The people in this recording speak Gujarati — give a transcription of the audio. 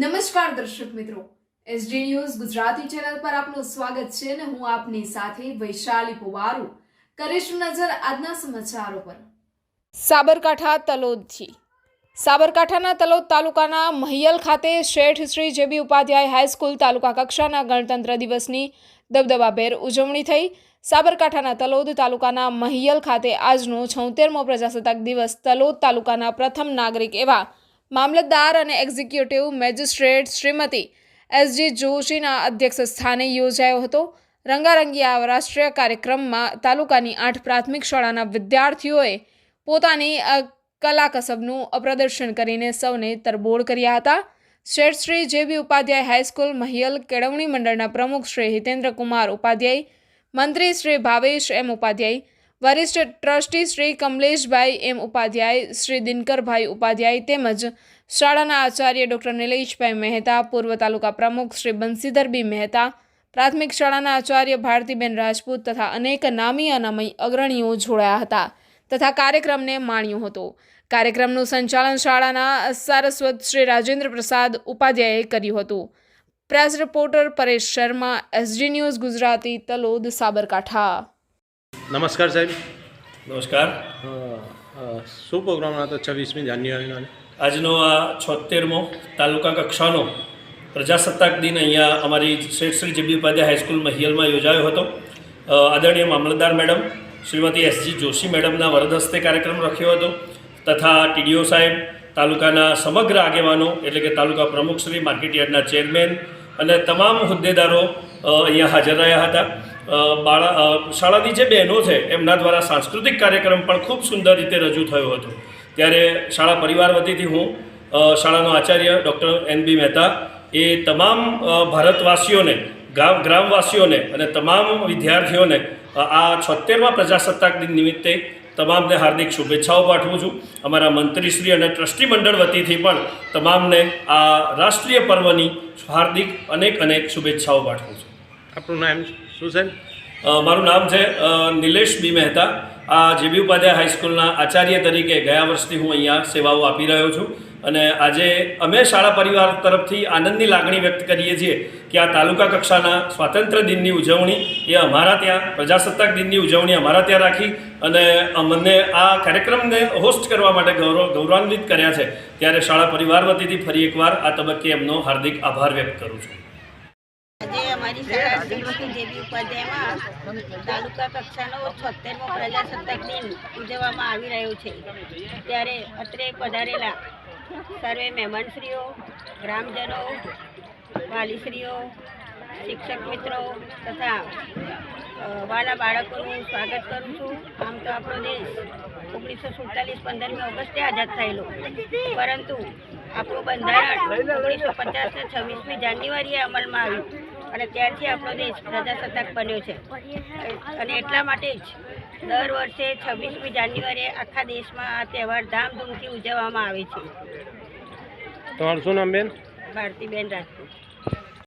નમસ્કાર દર્શક મિત્રો. એસડી ન્યૂઝ ગુજરાતી ચેનલ પર આપનું સ્વાગત છે અને હું આપની સાથે વૈશાલી પુવારુ. કરીશું નજર આજના સમાચારો પર. સાબરકાંઠા તલોદથી. સાબરકાંઠાના તલોદ તાલુકાના મહિયલ ખાતે Sheth Shri JB Upadhyay high school તાલુકા કક્ષાના ગણતંત્ર દિવસની દબદબાભેર ઉજવણી થઈ. સાબરકાંઠાના તલોદ તાલુકાના મહિયલ ખાતે આજનો છોતેરમો પ્રજાસત્તાક દિવસ તલોદ તાલુકાના પ્રથમ નાગરિક એવા મામલતદાર અને એક્ઝિક્યુટિવ મેજિસ્ટ્રેટ શ્રીમતી એસજી જોશીના અધ્યક્ષ સ્થાને યોજાયો હતો. રંગારંગી આ રાષ્ટ્રીય કાર્યક્રમમાં તાલુકાની આઠ પ્રાથમિક શાળાના વિદ્યાર્થીઓએ પોતાની કલા કસબનું પ્રદર્શન કરીને સૌને તરબોળ કર્યા હતા. Sheth Shri JB Upadhyay high school Mahiyal કેળવણી મંડળના પ્રમુખ શ્રી હિતેન્દ્ર કુમાર ઉપાધ્યાય, મંત્રી શ્રી ભાવેશ એમ ઉપાધ્યાય વરિષ્ઠ ટ્રસ્ટી શ્રી કમલેશભાઈ એમ ઉપાધ્યાય, શ્રી દિનકરભાઈ ઉપાધ્યાય તેમજ શાળાના આચાર્ય ડૉક્ટર નિલેશભાઈ મહેતા, પૂર્વ તાલુકા પ્રમુખ શ્રી બંસીધર બી મહેતા, પ્રાથમિક શાળાના આચાર્ય ભારતીબેન રાજપૂત તથા અનેક નામી અનામય અગ્રણીઓ જોડાયા હતા તથા કાર્યક્રમને માણ્યો હતો. કાર્યક્રમનું સંચાલન શાળાના સારસ્વત શ્રી રાજેન્દ્ર પ્રસાદ ઉપાધ્યાયે કર્યું હતું. Press reporter Paresh Sharma, SG news Gujarati, Talod, Sabarkantha. નમસ્કાર સાહેબ. નમસ્કાર. શું પ્રોગ્રામ હતો છવ્વીસમી જાન્યુઆરીનો? આજનો આ છોતેરમો તાલુકા કક્ષાનો પ્રજાસત્તાક દિન અહીંયા અમારી Sheth Shri GB Upadhyay high school મહિયલમાં યોજાયો હતો. આદરણીય મામલતદાર મેડમ શ્રીમતી એસજી જોશી મેડમના વરદહસ્તે કાર્યક્રમ રાખ્યો હતો તથા ટીડીઓ સાહેબ તાલુકાના સમગ્ર આગેવાનો એટલે કે તાલુકા પ્રમુખ શ્રી માર્કેટ યાર્ડના ચેરમેન અને તમામ હોદ્દેદારો અહીંયા હાજર રહ્યા હતા. બાળા શાળાની જે બહેનો છે, એમના દ્વારા સાંસ્કૃતિક કાર્યક્રમ પણ ખૂબ સુંદર રીતે રજૂ થયો હતો. ત્યારે શાળા પરિવાર વતીથી હું શાળાનો આચાર્ય ડૉક્ટર એન બી મહેતા, એ તમામ ભારતવાસીઓને, ગામ, ગ્રામવાસીઓને અને તમામ વિદ્યાર્થીઓને આ છોતેરમા પ્રજાસત્તાક દિન નિમિત્તે તમામને હાર્દિક શુભેચ્છાઓ પાઠવું છું. અમારા મંત્રીશ્રી અને ટ્રસ્ટી મંડળ વતીથી પણ તમામને આ રાષ્ટ્રીય પર્વની હાર્દિક અનેક અનેક શુભેચ્છાઓ પાઠવું છું. આપણું નામ શું, સાહેબ? મારું નામ છે નિલેશ બી મહેતા. આ જેબી ઉપાધ્યાય હાઈસ્કૂલના આચાર્ય તરીકે ગયા વર્ષથી હું અહીંયા સેવાઓ આપી રહ્યો છું. અને આજે અમે શાળા પરિવાર તરફથી આનંદની લાગણી વ્યક્ત કરીએ છીએ કે આ તાલુકા કક્ષાના સ્વાતંત્ર્ય દિનની ઉજવણી એ અમારા ત્યાં, પ્રજાસત્તાક દિનની ઉજવણી અમારા ત્યાં રાખી અને અમને આ કાર્યક્રમને હોસ્ટ કરવા માટે ગૌરવ, ગૌરવાન્વિત કર્યા છે. ત્યારે શાળા પરિવાર વતીથી ફરી એકવાર આ તબક્કે એમનો હાર્દિક આભાર વ્યક્ત કરું છું. અમારી શાળા જેબી ઉપાધ્યાયમાં તાલુકા કક્ષાનો છોતેરમો પ્રજાસત્તાક દિન ઉજવવામાં આવી રહ્યો છે. ત્યારે અત્રે પધારેલા સર્વે મહેમાનશ્રીઓ, ગ્રામજનો, વાલીશ્રીઓ, શિક્ષક મિત્રો તથા વાલા બાળકોનું સ્વાગત કરું છું. આમ તો આપણો દેશ ઓગણીસો સુડતાલીસ પંદરમી ઓગસ્ટે આઝાદ થયેલો. પરંતુ આપણું બંધારણ ઓગણીસો પચાસ ને છવ્વીસમી જાન્યુઆરીએ અમલમાં આવ્યું. અને ત્યારથી આપણો દેશ પ્રજાસત્તાક બન્યો છે. અને એટલા માટે જ દર વર્ષે છવ્વીસમી જાન્યુઆરીએ આખા દેશમાં આ તહેવાર ધામધૂમથી ઉજવવામાં આવે છે. તમારું શું નામ બેન? ભારતીબેન રાજપૂત.